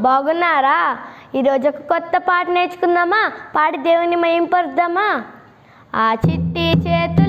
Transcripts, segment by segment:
బాగున్నారా? ఈరోజు ఒక కొత్త పాట నేర్చుకుందామా? పాడి దేవుని మయంపరుద్దామా ఆ చిట్టి చేతులు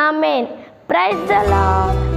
ఆమెన్ ప్రైజ్ ద లాడ్